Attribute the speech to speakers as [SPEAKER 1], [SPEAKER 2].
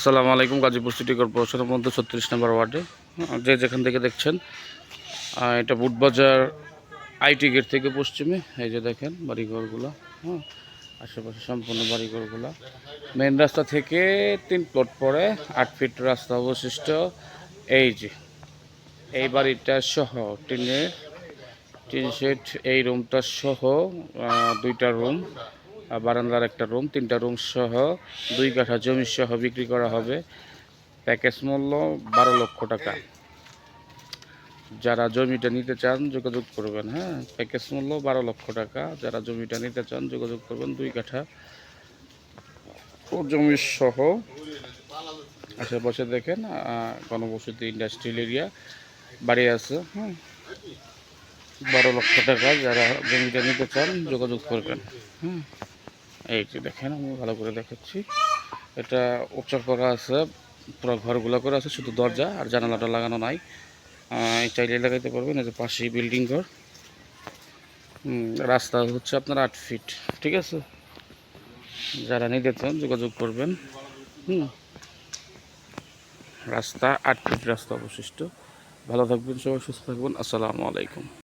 [SPEAKER 1] আসসালামু আলাইকুম, গাজীপুর সিটি কর্পোরেশনের মধ্যে ছত্রিশ নম্বর ওয়ার্ডে। যে যেখান থেকে দেখছেন এটা বুটবাজার আইটি গেট থেকে পশ্চিমে। এই যে দেখেন বাড়িঘরগুলো হ্যাঁ আশেপাশে সম্পূর্ণ বাড়িঘরগুলো। মেন রাস্তা থেকে তিন প্লট পরে আট ফিট রাস্তা অবশিষ্ট। এই যে, এই বাড়িটা সহ, টিনের, টিন শেড, এই রুমটা সহ দুইটা রুম বারান্দার একটা রুম, তিনটা রুম সহ দুই কাঠা জমি সহ বিক্রি করা হবে। প্যাকেজ মূল্য বারো লক্ষ টাকা। যারা জমিটা নিতে চান যোগাযোগ করবেন হ্যাঁ? প্যাকেজ মূল্য বারো লক্ষ টাকা। যারা জমিটা নিতে চান যোগাযোগ করবেন দুই কাঠা জমি সহ। আশেপাশে দেখেন গণবসতি ইন্ডাস্ট্রিয়াল এরিয়া বাড়ি আছে হ্যাঁ? বারো লক্ষ টাকা। যারা জমিটা নিতে চান যোগাযোগ করবেন হুম এই যে দেখেন, আমি ভালো করে দেখাচ্ছি। এটা উচ্চ করা আছে, পুরো ঘরগুলো করে আছে, শুধু দরজা আর জানালাটা লাগানো নাই। চাইলে লাগাইতে পারবেন, এই যে পাশেই বিল্ডিং ঘর। রাস্তা হচ্ছে আপনার আট ফিট, ঠিক আছে? যারা নিতে চান, যোগাযোগ করবেন। হুম, রাস্তা, আট ফিট রাস্তা অবশিষ্ট। ভালো থাকবেন সবাই, সুস্থ থাকবেন। আসসালামু আলাইকুম।